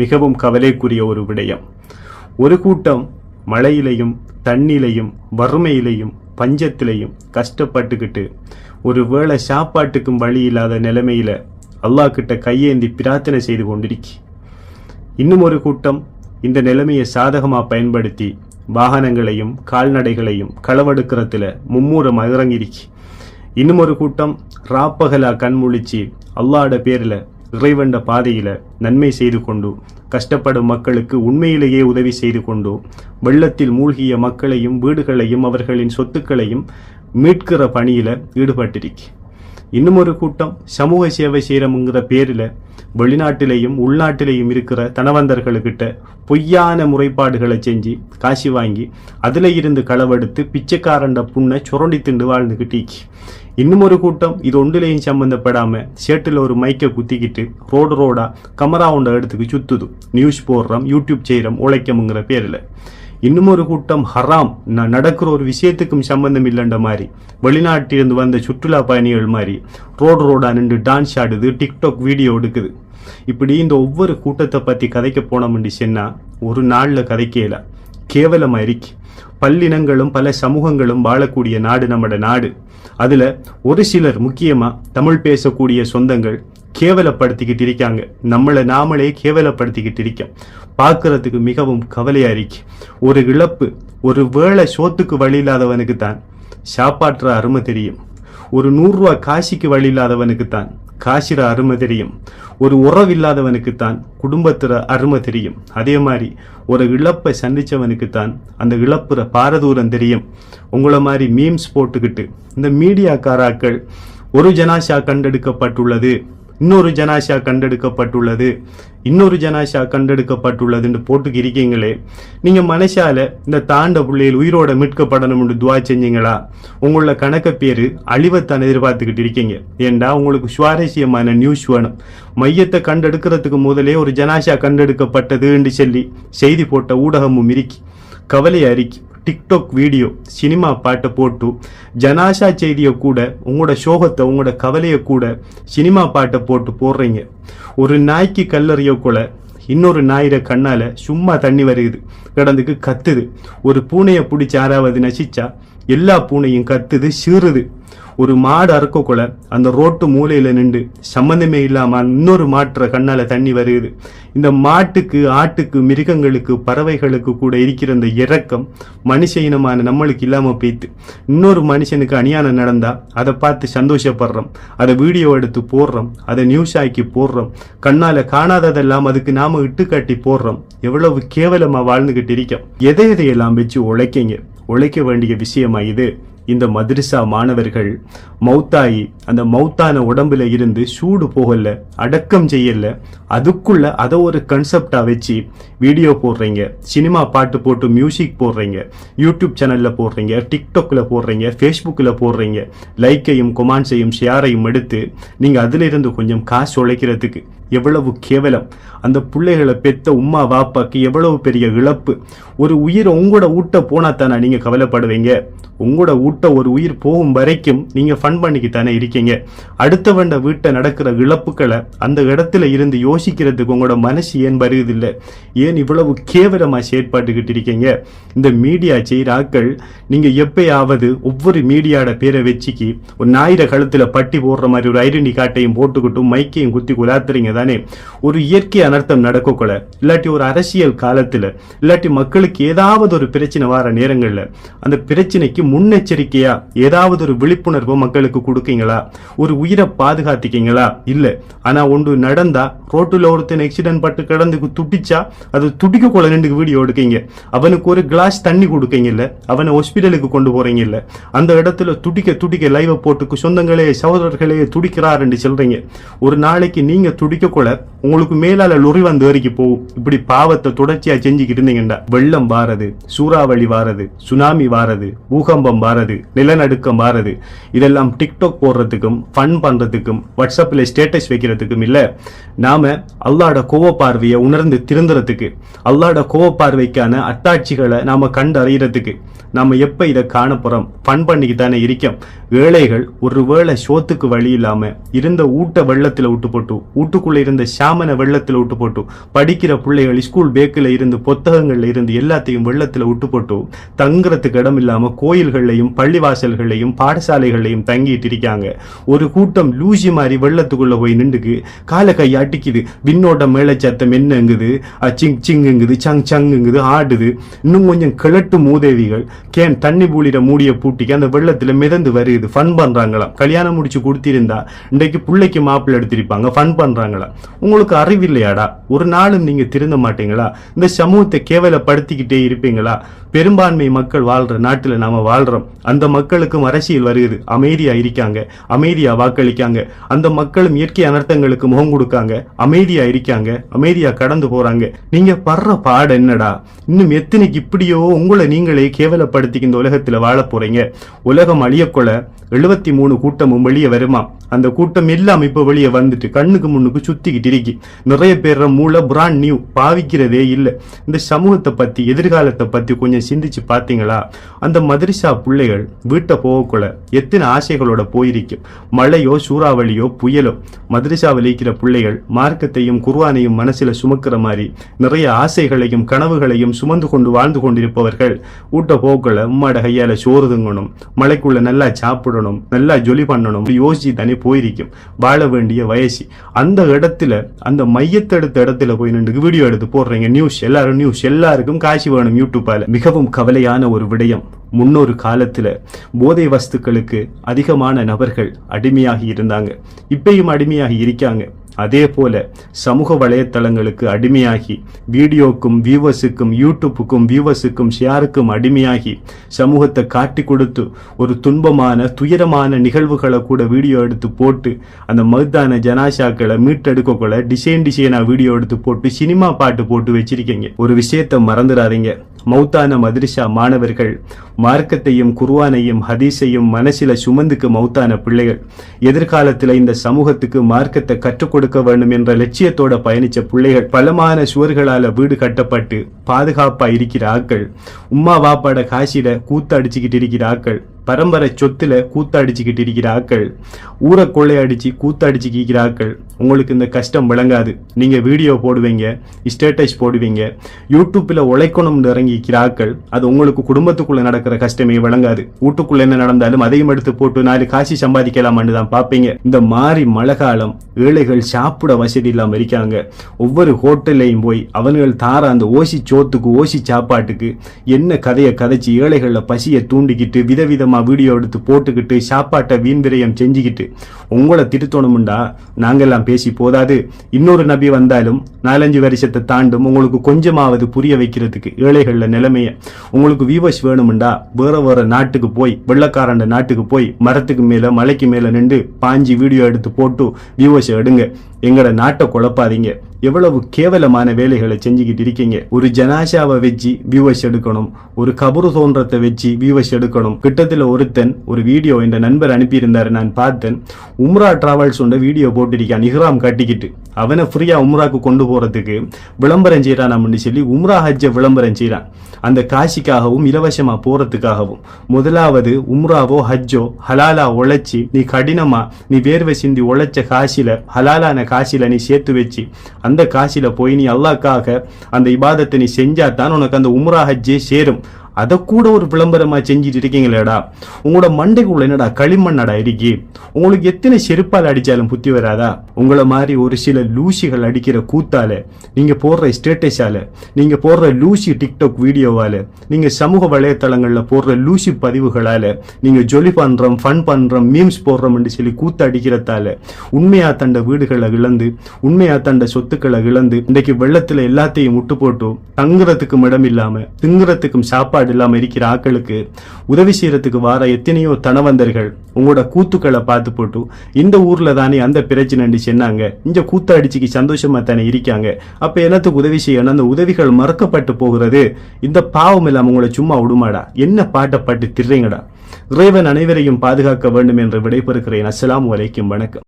மிகவும் கவலைக்குரிய ஒரு விடயம். ஒரு கூட்டம் மழையிலையும் தண்ணிலையும் வறுமையிலையும் பஞ்சத்திலையும் கஷ்டப்பட்டுக்கிட்டு ஒரு வேளை சாப்பாட்டுக்கும் வழி இல்லாத நிலைமையில் அல்லாஹ் கிட்ட கையேந்தி பிரார்த்தனை செய்து கொண்டிருக்கி. இன்னும் ஒரு கூட்டம் இந்த நிலைமையை சாதகமாக பயன்படுத்தி வாகனங்களையும் கால்நடைகளையும் களவெடுக்கிறதுல மும்மூரம் இறங்கிருக்கி இன்னும் ஒரு கூட்டம் ராப்பகலா கண்முழிச்சு அல்லாட பேரில் இறைவண்ட பாதையில் நன்மை செய்து கொண்டு கஷ்டப்படும் மக்களுக்கு உண்மையிலேயே உதவி செய்து கொண்டு வெள்ளத்தில் மூழ்கிய மக்களையும் வீடுகளையும் அவர்களின் சொத்துக்களையும் மீட்கிற பணியில் ஈடுபட்டிருக்கு. இன்னும் ஒரு கூட்டம் சமூக சேவை செய்கிறமுங்கிற பேரில் வெளிநாட்டிலையும் உள்நாட்டிலையும் இருக்கிற தனவந்தர்களுக்கிட்ட பொய்யான முறைப்பாடுகளை செஞ்சு காசி வாங்கி அதில் இருந்து களவெடுத்து பிச்சைக்காரண்ட புண்ணை சுரண்டி திண்டு வாழ்ந்துக்கிட்டீக்கு இன்னும் ஒரு கூட்டம் இது ஒன்றுலையும் சம்பந்தப்படாம சேட்டில் ஒரு மைக்கை குத்திக்கிட்டு ரோடு ரோடா கமரா உண்ட இடத்துக்கு சுத்துது. நியூஸ் போடுறோம் யூடியூப் செய்கிறோம் உழைக்கமுங்கிற பேரில். இன்னும் ஒரு கூட்டம் ஹராம் நான் நடக்கிற ஒரு விஷயத்துக்கும் சம்பந்தம் இல்லைன்ற மாதிரி. வெளிநாட்டிலிருந்து வந்த சுற்றுலா பயணிகள் மாதிரி ரோடு ரோடாக நின்று டான்ஸ் ஆடுது டிக்டாக் வீடியோ எடுக்குது. இப்படி இந்த ஒவ்வொரு கூட்டத்தை பற்றி கதைக்க போனோம்னு சொன்னா ஒரு நாளில் கதைக்கல. கேவலமா இருக்கு பல்லினங்களும் பல சமூகங்களும் வாழக்கூடிய நாடு நம்மட நாடு. அதில் ஒரு சிலர் முக்கியமாக தமிழ் பேசக்கூடிய சொந்தங்கள் கேவலப்படுத்திக்கிட்டு இருக்காங்க. நம்மளை நாமளே கேவலப்படுத்திக்கிட்டு இருக்கோம். பார்க்கறதுக்கு மிகவும் கவலையாக இருக்கு ஒரு இழப்பு ஒரு வேளை சோத்துக்கு வழி இல்லாதவனுக்கு தான் சாப்பாட்டுற அருமை தெரியும். ஒரு நூறுரூவா காசிக்கு வழி இல்லாதவனுக்கு தான் காசிற அருமை தெரியும். ஒரு உறவில்லாதவனுக்கு தான் குடும்பத்துற அருமை தெரியும். அதே மாதிரி ஒரு இழப்பை சந்தித்தவனுக்குத்தான் தான் அந்த இழப்புற பாரதூரம் தெரியும். உங்களை மாதிரி மீம்ஸ் போட்டுக்கிட்டு. இந்த மீடியாக்காராக்கள் ஒரு ஜனாஷா கண்டெடுக்கப்பட்டுள்ளது. இன்னொரு ஜனாஷா கண்டெடுக்கப்பட்டுள்ளது. இன்னொரு ஜனாஷா கண்டெடுக்கப்பட்டுள்ளதுன்னு போட்டுக்கு இருக்கீங்களே நீங்கள் மனசால இந்த தாண்ட பிள்ளைகள் உயிரோட மீட்கப்படணும்னு துவா செஞ்சீங்களா? உங்களோட கணக்க பேர் அழிவத்தான் எதிர்பார்த்துக்கிட்டு இருக்கீங்க. ஏண்டா? உங்களுக்கு சுவாரஸ்யமான நியூஸ் வேணும். மையத்தை கண்டெடுக்கிறதுக்கு முதலே ஒரு ஜனாஷா கண்டெடுக்கப்பட்டதுன்னு சொல்லி செய்தி போட்ட ஊடகமும் இருக்கி கவலை அறிக்கை. டிக்டாக் வீடியோ சினிமா பாட்டை போட்டு ஜனாஷா செய்தியை கூட உங்களோட சோகத்தை உங்களோட கவலையை கூட சினிமா பாட்டை போட்டு போடுறீங்க. ஒரு நாய்க்கு கல்லறிய கூட இன்னொரு ஞாயிற கண்ணால சும்மா தண்ணி வருகுது கிடந்துக்கு கத்துது. ஒரு பூனையை பிடிச்சி யாராவது நசிச்சா எல்லா பூனையும் கத்துது சீறுது. ஒரு மாடு அறுக்கக்குள்ள அந்த ரோட்டு மூலையில் நின்று சம்மந்தமே இல்லாமல் இன்னொரு மாற்ற கண்ணால் தண்ணி வருது. இந்த மாட்டுக்கு ஆட்டுக்கு மிருகங்களுக்கு பறவைகளுக்கு கூட இருக்கிற அந்த இரக்கம் மனுஷ இனமான நம்மளுக்கு இல்லாமல் போய்த்து இன்னொரு மனுஷனுக்கு அநியாயம் நடந்தால் அதை பார்த்து சந்தோஷப்படுறோம். அதை வீடியோ எடுத்து போடுறோம். அதை நியூஸ் ஆக்கி போடுறோம். கண்ணால் காணாததெல்லாம் அதுக்கு நாம் இட்டுக்காட்டி போடுறோம். எவ்வளவு கேவலமாக வாழ்ந்துக்கிட்டு இருக்கோம். எதை எதையெல்லாம் வச்சு உழைக்கிங்க? உழைக்க வேண்டிய விஷயமா இது? இந்த மദ്രസா மாணவர்கள் மௌத்தாயி அந்த மௌத்தான உடம்புல இருந்து சூடு போகல அடக்கம் செய்யல. அதுக்குள்ள அதை ஒரு கன்செப்டா வச்சு வீடியோ போடுறீங்க சினிமா பாட்டு போட்டு மியூசிக் போடுறீங்க யூடியூப் சேனல்ல போடுறீங்க டிக்டாக்ல போடுறீங்க ஃபேஸ்புக்கில் போடுறீங்க. லைக்கையும் கொமான்ஸையும் ஷேரையும் எடுத்து நீங்கள் அதிலிருந்து கொஞ்சம் காசு உழைக்கிறதுக்கு எவ்வளவு கேவலம். அந்த பிள்ளைகளை பெத்த உம்மா வாப்பாக்கு எவ்வளவு பெரிய இழப்பு. ஒரு உயிர் உங்களோட ஊட்ட போனா தானே நீங்க கவலைப்படுவீங்க? உங்களோட ஊட்ட ஒரு உயிர் போகும் வரைக்கும் நீங்க ஃபன் பண்ணிக்கு தானே இருக்கீங்க. அடுத்தவண்ட வீட்டை நடக்கிற இழப்புகளை அந்த இடத்துல இருந்து யோசிக்கிறதுக்கு உங்களோட மனசு ஏன் வருவதில்லை? ஏன் இவ்வளவு கேவலமா செயற்பாட்டுக்கிட்டு இருக்கீங்க? இந்த மீடியா செய்கிற ஆட்கள் நீங்க எப்பயாவது ஒவ்வொரு மீடியாவோட பேரை வச்சுக்கி ஒரு ஞாயிறு கழுத்துல பட்டி போடுற மாதிரி ஒரு ஐடென்டி கார்டையும் போட்டுக்கிட்டும் மைக்கையும் குத்தி குலாத்துறீங்க தானே? ஒரு இயற்கையான அனர்த்தம் நடக்கக்கூட இல்லாட்டி ஒரு அரசியல் காலத்தில் இல்லாட்டி மக்களுக்கு ஏதாவது ஒரு பிரச்சனை வர நேரங்கள்ல அந்த பிரச்சனைக்கு முன்னெச்சரிக்கையா ஏதாவது ஒரு விழிப்புணர்வு மக்களுக்கு கொடுக்கீங்களா? ஒரு உயிரை பாதுகாத்துக்கீங்களா? இல்லை. ஆனால் ஒன்று நடந்தா ரோட்டில் ஒருத்தன் ஆக்சிடென்ட் பட்டு கிடந்து துடிச்சா அது துடிக்க கொள்ள நின்று வீடியோ எடுக்கீங்க. அவனுக்கு ஒரு கிளாஸ் தண்ணி கொடுக்கீங்க இல்லை அவனை ஹாஸ்பிட்டலுக்கு கொண்டு போறீங்க இல்லை அந்த இடத்துல துடிக்க துடிக்க லைவை போட்டுக்கு சொந்தங்களே சகோதரர்களே துடிக்கிறாருன்னு சொல்றீங்க. ஒரு நாளைக்கு நீங்க துடிக்க கூட உங்களுக்கு மேலால லொரி வந்து வரைக்கும் போகும் இப்படி பாவத்தை தொடர்ச்சியா செஞ்சுக்கிட்டு இருந்தீங்கடா வெள்ளம் வாரது சூறாவளி வாரது சுனாமி வாரது பூகம்பம் வாரது நிலநடுக்கம் வாரது. இதெல்லாம் டிக்டாக் போடுறதுக்கும் ஃபன் பண்றதுக்கும் வாட்ஸ்அப்பில் ஸ்டேட்டஸ் வைக்கிறதுக்கும் இல்லை. நாம அல்லாட கோவ பார்வையை உணர்ந்து திருந்துறதுக்கு அல்லாட கோவ பார்வைக்கான அத்தாட்சிகளை நாம கண்டறியறதுக்கு நாம எப்ப இதை காண போறோம்? ஃபன் பண்ணிக்கு தானே இருக்கோம். ஏழைகள் ஒருவேளை சோத்துக்கு வழி இல்லாம இருந்த ஊட்ட வெள்ளத்தில் விட்டு போட்டு ஊட்டுக்குள்ள இருந்த சாமனை வெள்ளத்தில் விட்டு விட்டு போட்டு படிக்கிற பிள்ளைகள் ஸ்கூல் பேக்கில் இருந்து புத்தகங்கள்ல இருந்து எல்லாத்தையும் வெள்ளத்துல விட்டு போட்டு தங்குறதுக்கு இடம் இல்லாம கோயில்கள்லையும் பள்ளிவாசல்கள்லையும் பாடசாலைகள்லையும் தங்கிட்டு இருக்காங்க. ஒரு கூட்டம் லூசி மாதிரி வெள்ளத்துக்குள்ள போய் நின்றுக்கு காலை கை அட்டிக்குது விண்ணோட்டம் மேல சத்தம் என்னங்குது? சிங் சிங்குங்குது சங் சங்குங்குது ஆடுது. இன்னும் கொஞ்சம் கிழட்டு மூதேவிகள் கேன் தண்ணி பூலிட மூடிய பூட்டிக்கு அந்த வெள்ளத்துல மிதந்து வருது. ஃபன் பண்றாங்களாம். கல்யாணம் முடிச்சு கொடுத்திருந்தா இன்றைக்கு பிள்ளைக்கு மாப்பிள்ளை எடுத்திருப்பாங்க. ஃபன் பண்றாங்களா உங்களுக்கு அறிவில்லையாடா ஒரு நாளும் நீங்க திருந்த மாட்டீங்களா? இந்த சமூகத்தை கேவலப்படுத்திக்கிட்டே இருப்பீங்களா? பெரும்பான்மை மக்கள் வாழ்ற நாட்டில் நாம வாழ்றோம். அந்த மக்களுக்கும் அரசியல் வருகிறது அமைதியா இருக்காங்க. அமைதியா வாக்களிக்காங்க. அந்த மக்களும் இயற்கை அனர்த்தங்களுக்கு முகம் கொடுக்காங்க. அமைதியா இருக்காங்க. அமைதியா கடந்து போறாங்க. நீங்க படுற பாடு என்னடா? இன்னும் எத்தனைக்கு இப்படியோ உங்களை நீங்களே கேவலப்படுத்தி இந்த உலகத்துல வாழ போறீங்க. உலகம் அழியக்கொள்ள எழுபத்தி மூணு கூட்டமும் வெளியே வருமா? அந்த கூட்டம் எல்லாம் இப்ப வெளியே வந்துட்டு கண்ணுக்கு முன்னுக்கு சுத்திக்கிட்டு இருக்கு. நிறைய பெறுற மூளை பிராண்ட் நியூ பாவிக்கிறதே இல்லை. இந்த சமூகத்தை பத்தி எதிர்காலத்தை பத்தி கொஞ்சம் சிந்திச்சு பார்த்தீங்களா அந்த மதரிசா பிள்ளைகள் வீட்டை போகக்குள்ள எத்தனை ஆசைகளோட போயிருக்கும் மழையோ சூறாவளியோ புயலோ மதரிசாவில் இருக்கிற பிள்ளைகள் மார்க்கத்தையும் குர்வானையும் மனசுல சுமக்கிற மாதிரி நிறைய ஆசைகளையும் கனவுகளையும் சுமந்து கொண்டு வாழ்ந்து கொண்டிருப்பவர்கள் வீட்டை போகக்குள்ள உம்மாட கையால சோறு தங்கணும் மழைக்குள்ள நல்லா சாப்பிடணும் நல்லா ஜொலி பண்ணணும் யோசிச்சு தானே போயிருக்கும். வாழ வேண்டிய வயசு. அந்த இடத்துல அந்த மையத்தை அடுத்தடுத்த இடத்துல போய் நின்று வீடியோ எடுத்து போடுறீங்க. நியூஸ் எல்லாரும் நியூஸ் எல்லாருக்கும் காசு வேணும் யூடியூப்பால். மிகவும் கவலையான ஒரு விடயம். முன்னொரு காலத்துல போதை வஸ்துக்களுக்கு அதிகமான நபர்கள் அடிமையாகி இருந்தாங்க. இப்பயும் அடிமையாகி இருக்காங்க. அதே போல சமூக வலைத்தளங்களுக்கு அடிமையாகி வீடியோக்கும் வியூவர்ஸுக்கும் யூடியூப்புக்கும் வியூவர்ஸுக்கும் ஷேருக்கும் அடிமையாகி சமூகத்தை காட்டி கொடுத்து ஒரு துன்பமான துயரமான நிகழ்வுகளை கூட வீடியோ எடுத்து போட்டு அந்த மருதான ஜனாஷாக்களை மீட்டெடுக்கக்குள்ள டிசைன் டிசைனா வீடியோ எடுத்து போட்டு சினிமா பாட்டு போட்டு வச்சிருக்கீங்க. ஒரு விஷயத்தை மறந்துடாதீங்க. மௌத்தான மதுரிஷா மாணவர்கள் மார்க்கத்தையும் குர்வானையும் ஹதீஸையும் மனசில சுமந்துக்கு மௌத்தான பிள்ளைகள். எதிர்காலத்துல இந்த சமூகத்துக்கு மார்க்கத்தை கற்றுக் கொடுக்க வேண்டும் என்ற லட்சியத்தோட பயணிச்ச பிள்ளைகள் பலமான சுவர்களால வீடு கட்டப்பட்டு பாதுகாப்பா இருக்கிற ஆக்கள் உம்மா வாப்பாட காசில கூத்து அடிச்சுக்கிட்டு இருக்கிற ஆக்கள் பரம்பரை சொத்தில் கூத்தடிச்சுக்கிட்டு இருக்கிற ஆக்கள் ஊரை கொள்ளையடிச்சு கூத்தடிச்சுக்கிற ஆக்கள் உங்களுக்கு இந்த கஷ்டம் விளங்காது. நீங்கள் வீடியோ போடுவீங்க ஸ்டேட்டஸ் போடுவீங்க யூடியூப்பில் உழைக்கணும்னு இறங்கிக்கிற ஆக்கள் அது உங்களுக்கு குடும்பத்துக்குள்ளே நடக்கிற கஷ்டமே விளங்காது. வீட்டுக்குள்ளே என்ன நடந்தாலும் அதையும் எடுத்து போட்டு நாலு காசி சம்பாதிக்கலாமான்னு தான் பார்ப்பீங்க. இந்த மாதிரி மழை காலம் ஏழைகள் சாப்பிட வசதி இல்லாமல் இருக்காங்க. ஒவ்வொரு ஹோட்டல்லையும் போய் அவன்கள் தார அந்த ஓசி சோத்துக்கு ஓசி சாப்பாட்டுக்கு என்ன கதையை கதைச்சி ஏழைகளில் பசியை தூண்டிக்கிட்டு விதவிதமா வீடியோ எடுத்து போட்டுக்கிட்டு சாப்பாட்டை வீண்விரயம் செஞ்சுக்கிட்டு உங்களை திருத்தணும்டா நாங்கெல்லாம் பேசி போதாது. இன்னொரு நபி வந்தாலும் நாலஞ்சு வருஷத்தை தாண்டும் உங்களுக்கு கொஞ்சமாவது புரிய வைக்கிறதுக்கு ஏழைகளில் நிலைமைய உங்களுக்கு வியூவர்ஸ் வேணும்டா வேற வேற நாட்டுக்கு போய் வெள்ளக்காரண்ட நாட்டுக்கு போய் மரத்துக்கு மேலே மலைக்கு மேலே நின்று பாஞ்சி வீடியோ எடுத்து போட்டு வியூவர்ஸ் எடுங்க. எங்களோட நாட்டை குழப்பாதீங்க. எவ்வளவு கேவலமான வேலைகளை செஞ்சுக்கிட்டு இருக்கீங்க? ஒரு ஜனாஷாவை வச்சு வியூவர்ஸ் எடுக்கணும். ஒரு கபரு தோன்றத்தை வச்சு வியூவர்ஸ் எடுக்கணும். கிட்டத்தில் ஒருத்தன் ஒரு வீடியோ என்ற நண்பர் அனுப்பியிருந்தாரு நான் பார்த்தேன். உம்ரா டிராவல்ஸ் உண்ட வீடியோ போட்டிருக்கான் இஹ்ராம் கட்டிக்கிட்டு. அவனை ஃப்ரீயாக உம்ராக்கு கொண்டு போகிறதுக்கு விளம்பரம் செய்கிறான் அப்படின்னு சொல்லி உம்ரா ஹஜ்ஜை விளம்பரம் செய்கிறான் அந்த காசிக்காகவும் இலவசமாக போகிறதுக்காகவும் முதலாவது உம்ராவோ ஹஜ்ஜோ ஹலாலா உழைச்சி நீ கடினமாக நீ வேர்வை சிந்தி உழைச்ச காசில ஹலாலான காசில நீ சேர்த்து வச்சு அந்த காசில போய் நீ அல்லாக்காக அந்த இபாதத்தை நீ செஞ்சா தான் உனக்கு அந்த உம்ரா ஹஜ்ஜே சேரும். அதை கூட ஒரு விளம்பரமாக செஞ்சுட்டு இருக்கீங்களேடா. உங்களோட மண்டைக்குள்ள என்னடா களிமண்ணடா இருக்கு? உங்களுக்கு எத்தனை செருப்பால் அடித்தாலும் புத்தி வராதா? உங்களை மாதிரி ஒரு சில லூசிகள் அடிக்கிற கூத்தால் நீங்கள் போடுற ஸ்டேட்டஸால் நீங்கள் போடுற லூசி டிக்டாக் வீடியோவால் நீங்கள் சமூக வலைத்தளங்களில் போடுற லூசி பதிவுகளால நீங்கள் ஜொலி பண்ணுறோம் ஃபன் பண்ணுறோம் மீம்ஸ் போடுறோம்னு சொல்லி கூத்து அடிக்கிறதால உண்மையாக தண்ட வீடுகளை இழந்து உண்மையாக தண்ட சொத்துக்களை இழந்து இன்றைக்கு வெள்ளத்தில் எல்லாத்தையும் முட்டு போட்டு தங்குறதுக்கும் இடம் இல்லாமல் திங்குறதுக்கும் சாப்பாடு இல்லாம இருக்கிற ஆட்களுக்கு உதவி செய்யறதுக்கு வார எத்தனையோ தனவந்தர்கள் உங்களோட கூத்துக்களை பார்த்து போட்டு இந்த ஊர்ல தானே அந்த பிரச்சனை சொன்னாங்க. இந்த கூத்த அடிச்சுக்கு சந்தோஷமா தானே இருக்காங்க. அப்ப என்னத்துக்கு உதவி செய்யணும்? அந்த உதவிகள் மறக்கப்பட்டு போகிறது. இந்த பாவம் இல்லாம உங்களை சும்மா விடுமாடா? என்ன பாட்டை பாட்டு திர்றீங்கடா இறைவன் அனைவரையும் பாதுகாக்க வேண்டும் என்று விடைபெறுகிறேன். அஸ்லாம் வலைக்கும் வணக்கம்.